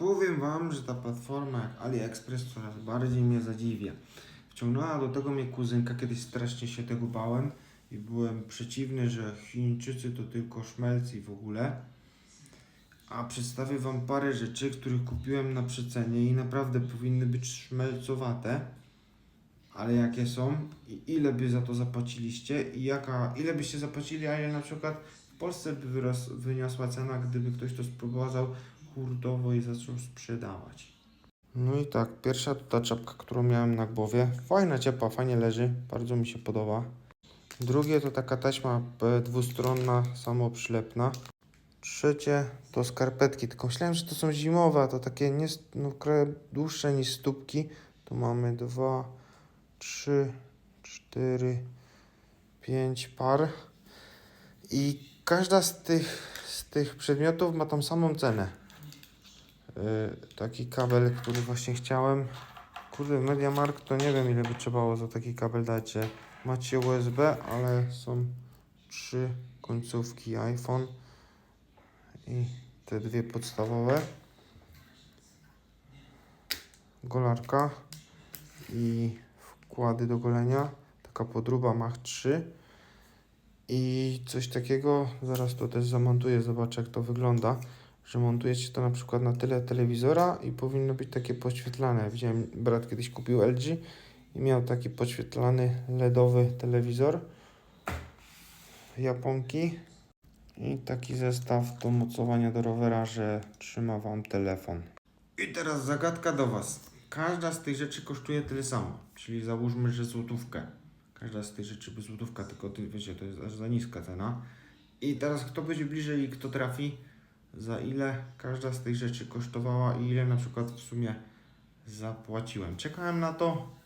Powiem Wam, że ta platforma jak AliExpress coraz bardziej mnie zadziwia. Wciągnęła do tego mnie kuzynka, kiedyś strasznie się tego bałem i byłem przeciwny, że Chińczycy to tylko szmelcy w ogóle. A przedstawię Wam parę rzeczy, których kupiłem na przecenie i naprawdę powinny być szmelcowate. Ale jakie są i ile by za to zapłaciliście i jaka, ile byście zapłacili, a ile na przykład w Polsce by wyros, wyniosła cena, gdyby ktoś to sprowadzał hurtowo i zaczął sprzedawać. No i tak, pierwsza ta czapka, którą miałem na głowie. Fajna, ciepła, fajnie leży, bardzo mi się podoba. Drugie to taka taśma dwustronna, samoprzylepna. Trzecie to skarpetki, tylko myślałem, że to są zimowe, a to takie nie, no, dłuższe niż stópki. Tu mamy dwa, trzy, cztery, pięć par. I każda z tych, z tych przedmiotów ma tą samą cenę. Yy, taki kabel, który właśnie chciałem. Kurde, MediaMarkt to nie wiem ile by trzeba było za taki kabel dać, macie USB, ale są trzy końcówki iPhone i te dwie podstawowe. Golarka i wkłady do golenia. Taka podruba Mach 3. I coś takiego, zaraz to też zamontuję, zobaczę jak to wygląda, że montuje się to na przykład na tyle telewizora i powinno być takie podświetlane. Widziałem, brat kiedyś kupił LG i miał taki podświetlany LEDowy telewizor Japonki i taki zestaw do mocowania do rowera, że trzyma Wam telefon. I teraz zagadka do Was. Każda z tych rzeczy kosztuje tyle samo, czyli załóżmy, że złotówkę. Każda z tych rzeczy by złotówka, tylko ty wiecie, to jest aż za niska cena. I teraz kto będzie bliżej i kto trafi, za ile każda z tych rzeczy kosztowała i ile na przykład w sumie zapłaciłem. Czekałem na to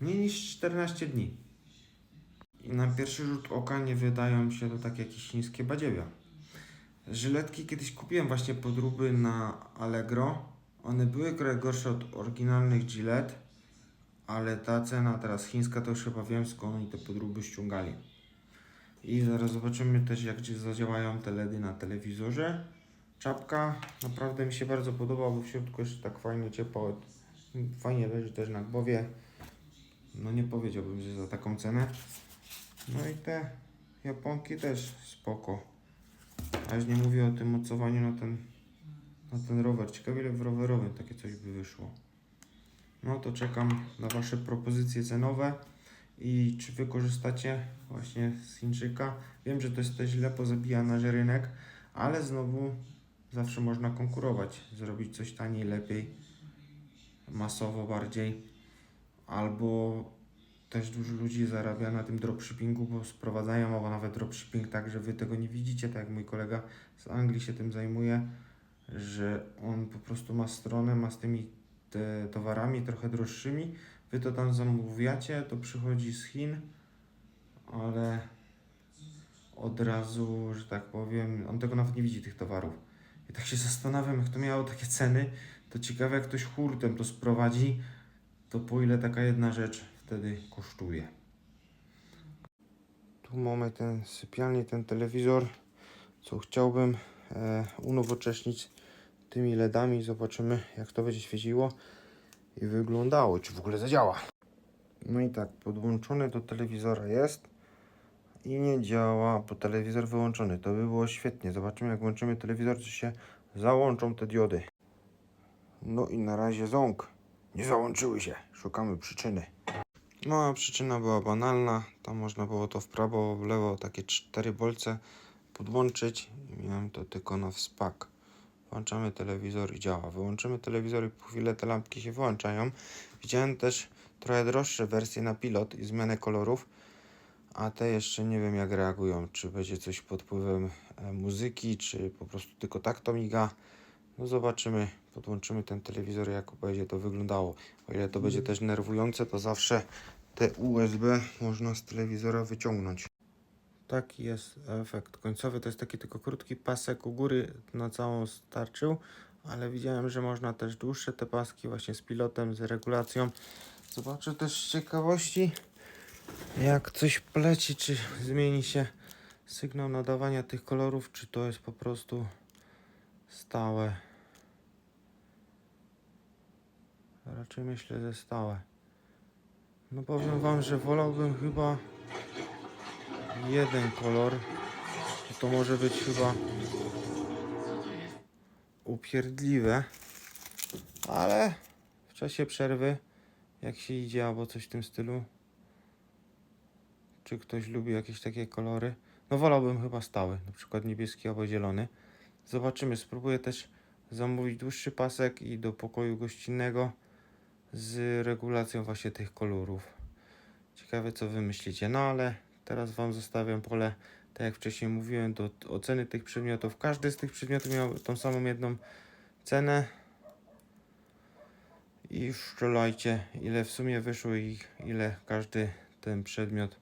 mniej niż 14 dni. I na pierwszy rzut oka nie wydają się to tak jakieś chińskie badziewia. Żyletki kiedyś kupiłem właśnie podróby na Allegro. One były gorsze od oryginalnych Gillette, ale ta cena teraz chińska to już chyba wiem skąd oni te podróby ściągali. I zaraz zobaczymy też jak gdzie zadziałają te LEDy na telewizorze. Czapka naprawdę mi się bardzo podoba, bo w środku jeszcze tak fajnie ciepło, fajnie leży też na głowie. No nie powiedziałbym, że za taką cenę. No i te Japonki też spoko. A już nie mówię o tym mocowaniu na ten, na ten rower. Ciekawe ile w rowerowym takie coś by wyszło. No to czekam na Wasze propozycje cenowe i czy Wy korzystacie właśnie z Chińczyka. Wiem, że to jest też źle pozabijany rynek, ale znowu zawsze można konkurować, zrobić coś taniej, lepiej, masowo bardziej, albo też dużo ludzi zarabia na tym dropshippingu, bo sprowadzają, albo nawet dropshipping tak, że Wy tego nie widzicie, tak jak mój kolega z Anglii się tym zajmuje, że on po prostu ma stronę, ma z tymi towarami trochę droższymi, Wy to tam zamawiacie, to przychodzi z Chin, ale od razu, że tak powiem, on tego nawet nie widzi tych towarów. I tak się zastanawiam, jak to miało takie ceny, to ciekawe jak ktoś hurtem to sprowadzi, to po ile taka jedna rzecz wtedy kosztuje. Tu mamy ten sypialnie, ten telewizor, co chciałbym e, unowocześnić tymi LEDami. Zobaczymy jak to będzie świeciło i wyglądało, czy w ogóle zadziała. No i tak, podłączony do telewizora jest i nie działa, bo telewizor wyłączony. To by było świetnie. Zobaczymy, jak włączymy telewizor, czy się załączą te diody. No i na razie ząg. Nie załączyły się. Szukamy przyczyny. No a przyczyna była banalna. Tam można było to w prawo, w lewo, takie cztery bolce podłączyć. Miałem to tylko na wspak. Włączamy telewizor i działa. Wyłączymy telewizor i po chwilę te lampki się włączają. Widziałem też trochę droższe wersje na pilot i zmianę kolorów, a te jeszcze nie wiem jak reagują. Czy będzie coś pod wpływem e, muzyki, czy po prostu tylko tak to miga. No zobaczymy, podłączymy ten telewizor, jak będzie to wyglądało. O ile to będzie też nerwujące, to zawsze te USB można z telewizora wyciągnąć. Taki jest efekt końcowy. To jest taki tylko krótki pasek u góry na całą starczył, ale widziałem, że można też dłuższe te paski właśnie z pilotem, z regulacją. Zobaczę też z ciekawości, jak coś poleci, czy zmieni się sygnał nadawania tych kolorów, czy to jest po prostu stałe. Raczej myślę, że stałe. No powiem wam, że wolałbym chyba jeden kolor. bo To może być chyba upierdliwe. Ale w czasie przerwy, jak się idzie albo coś w tym stylu, czy ktoś lubi jakieś takie kolory, no wolałbym chyba stały, na przykład niebieski albo zielony. Zobaczymy, spróbuję też zamówić dłuższy pasek i do pokoju gościnnego z regulacją właśnie tych kolorów. Ciekawe co wy myślicie, no ale teraz wam zostawiam pole, tak jak wcześniej mówiłem, do oceny tych przedmiotów. Każdy z tych przedmiotów miał tą samą jedną cenę. I strzelajcie, ile w sumie wyszło i ile każdy ten przedmiot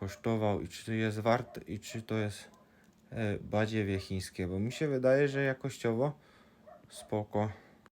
kosztował i czy to jest wart i czy to jest e, badziewie chińskie, bo mi się wydaje, że jakościowo spoko.